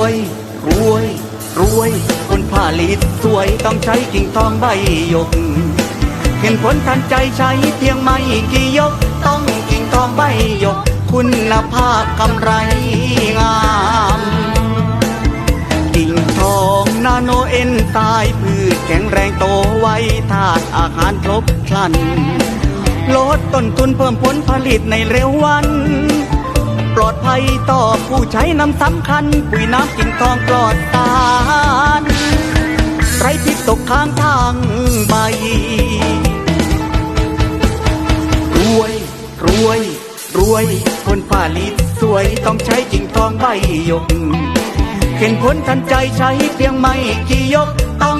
วย รวย รวย คนผลิตสวยต้องใช้กิ่งทองใบยก เห็นผลทันใจใช้เพียงไม่กี่ยก ต้องกิ่งทองใบยก คุณภาพกำไรงาม กิ่งทองนาโนเอ็นตายพืชแข็งแรงโตไวธาตุอาหารครบครันลดต้นทุนเพิ่มผลผลิตในเร็ววัน ปลอดภัยต่อผู้ใช้น้ำสำคัญ ปุ๋ยน้ำกิ่งทองปลอดสารไรพิษตกค้างทางใบรวยรวยรวยผลผลิตสวยต้องใช้กิ่งทองใบยก เห็นผลทันใจใช้เพียงไม่กี่ยกต้อง